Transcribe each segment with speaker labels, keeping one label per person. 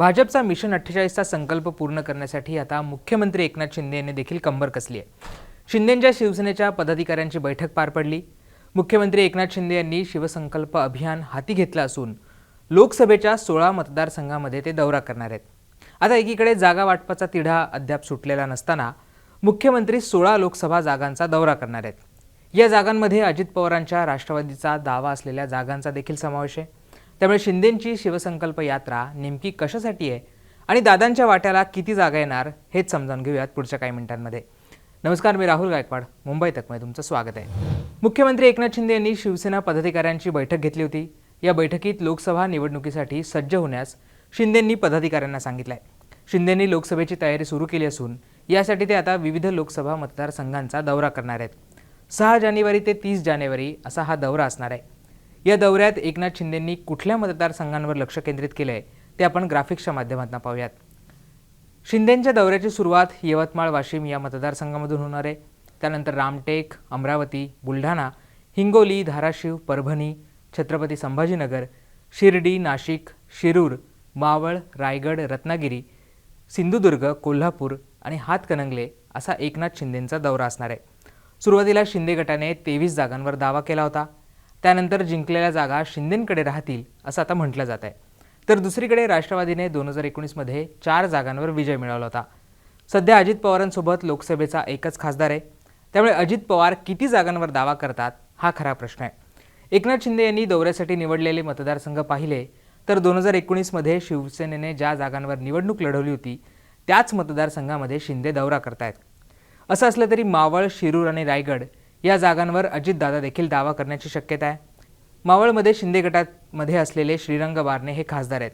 Speaker 1: भाजपचा मिशन अठ्ठेचाळीसचा संकल्प पूर्ण करण्यासाठी आता मुख्यमंत्री एकनाथ शिंदे यांनी देखील कंबर कसली आहे. शिंदेंच्या शिवसेनेच्या पदाधिकाऱ्यांची बैठक पार पडली. मुख्यमंत्री एकनाथ शिंदे यांनी शिवसंकल्प अभियान हाती घेतलं असून लोकसभेच्या सोळा मतदारसंघामध्ये ते दौरा करणार आहेत. आता एकीकडे जागा वाटपाचा तिढा अद्याप सुटलेला नसताना मुख्यमंत्री सोळा लोकसभा जागांचा दौरा करणार आहेत. या जागांमध्ये अजित पवारांच्या राष्ट्रवादीचा दावा असलेल्या जागांचा देखील समावेश आहे. त्यामुळे शिंदेंची शिवसंकल्प यात्रा नेमकी कशासाठी आहे आणि दादांच्या वाट्याला किती जागा येणार हेच समजावून घेऊयात पुढच्या काही मिनिटांमध्ये. नमस्कार मी राहुल गायकवाड. मुंबई तकमध्ये तुमचं स्वागत आहे. मुख्यमंत्री एकनाथ शिंदे यांनी शिवसेना पदाधिकाऱ्यांची बैठक घेतली होती. या बैठकीत लोकसभा निवडणुकीसाठी सज्ज होण्यास शिंदेंनी पदाधिकाऱ्यांना सांगितलं आहे शिंदेंनी लोकसभेची तयारी सुरू केली असून यासाठी ते आता विविध लोकसभा मतदारसंघांचा दौरा करणार आहेत. सहा जानेवारी ते तीस जानेवारी असा हा दौरा असणार आहे. या दौऱ्यात एकनाथ शिंदेंनी कुठल्या मतदारसंघांवर लक्ष केंद्रित केलं आहे ते आपण ग्राफिक्सच्या माध्यमातून पाहूयात. शिंदेंच्या दौऱ्याची सुरुवात यवतमाळ वाशिम या मतदारसंघामधून होणार आहे. त्यानंतर रामटेक अमरावती बुलढाणा हिंगोली धाराशिव परभणी छत्रपती संभाजीनगर शिर्डी नाशिक शिरूर मावळ रायगड रत्नागिरी सिंधुदुर्ग कोल्हापूर आणि हातकणंगले असा एकनाथ शिंदेंचा दौरा असणार आहे. सुरुवातीला शिंदे गटाने तेवीस जागांवर दावा केला होता. त्यानंतर जिंकलेल्या जागा शिंदेंकडे राहतील असं आता म्हटलं जात आहे. तर दुसरीकडे राष्ट्रवादीने दोन हजार एकोणीसमध्ये चार जागांवर विजय मिळवला होता. सध्या अजित पवारांसोबत लोकसभेचा एकच खासदार आहे. त्यामुळे अजित पवार किती जागांवर दावा करतात हा खरा प्रश्न आहे. एकनाथ शिंदे यांनी दौऱ्यासाठी निवडलेले मतदारसंघ पाहिले तर दोन हजार एकोणीसमध्ये शिवसेनेने ज्या जागांवर निवडणूक लढवली होती त्याच मतदारसंघामध्ये शिंदे दौरा करतायत. असं असलं तरी मावळ शिरूर आणि रायगड या जागांवर अजितदादा देखील दावा करण्याची शक्यता आहे. मावळमध्ये शिंदे गटामध्ये असलेले श्रीरंग बारणे हे खासदार आहेत.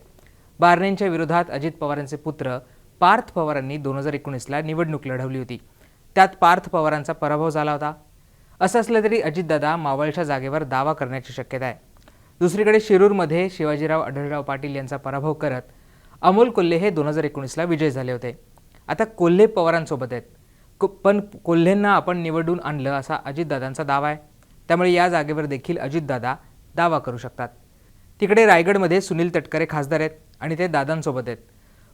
Speaker 1: बारणेंच्या विरोधात अजित पवारांचे पुत्र पार्थ पवारांनी दोन हजार एकोणीसला निवडणूक लढवली होती. त्यात पार्थ पवारांचा पराभव झाला होता. असं असलं तरी अजितदादा मावळच्या जागेवर दावा करण्याची शक्यता आहे. दुसरीकडे शिरूरमध्ये शिवाजीराव आढळराव पाटील यांचा पराभव करत अमोल कोल्हे हे दोन हजार एकोणीसला विजय झाले होते. आता कोल्हे पवारांसोबत आहेत. पण कोल्हेंना आपण निवडून आणलं असा अजितदादांचा दावा आहे. त्यामुळे या जागेवर देखील अजितदादा दावा करू शकतात. तिकडे रायगडमध्ये सुनील तटकरे खासदार आहेत आणि ते दादांसोबत आहेत.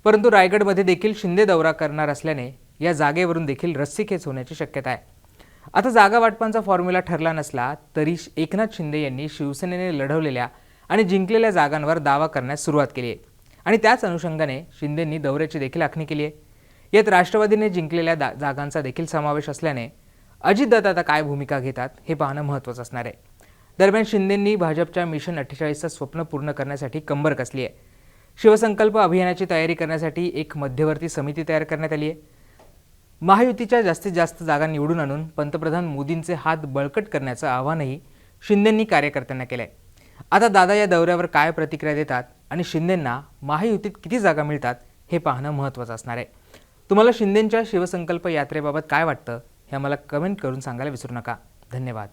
Speaker 1: परंतु रायगडमध्ये देखील शिंदे दौरा करणार असल्याने या जागेवरून देखील रस्सीखेच होण्याची शक्यता आहे. आता जागा वाटपांचा फॉर्म्युला ठरला नसला तरी एकनाथ शिंदे यांनी शिवसेनेने लढवलेल्या आणि जिंकलेल्या जागांवर दावा करण्यास सुरुवात केली आहे. आणि त्याच अनुषंगाने शिंदेंनी दौऱ्याची देखील आखणी केली आहे. यात राष्ट्रवादीने जिंकलेल्या दा जागांचा देखील समावेश असल्याने अजितदादा आता काय भूमिका घेतात हे पाहणं महत्त्वाचं असणार आहे. दरम्यान शिंदेंनी भाजपच्या मिशन अठ्ठेचाळीसचं स्वप्न पूर्ण करण्यासाठी कंबर कसली आहे. शिवसंकल्प अभियानाची तयारी करण्यासाठी एक मध्यवर्ती समिती तयार करण्यात आली आहे. महायुतीच्या जास्तीत जास्त जागा निवडून आणून पंतप्रधान मोदींचे हात बळकट करण्याचं आवाहनही शिंदेंनी कार्यकर्त्यांना केलं आहे आता दादा या दौऱ्यावर काय प्रतिक्रिया देतात आणि शिंदेंना महायुतीत किती जागा मिळतात हे पाहणं महत्त्वाचं असणार आहे. तुम्हाला शिंदेंच्या शिवसंकल्प यात्रेबाबत काय वाटतं हे आम्हाला कमेंट करून सांगायला विसरू नका. धन्यवाद.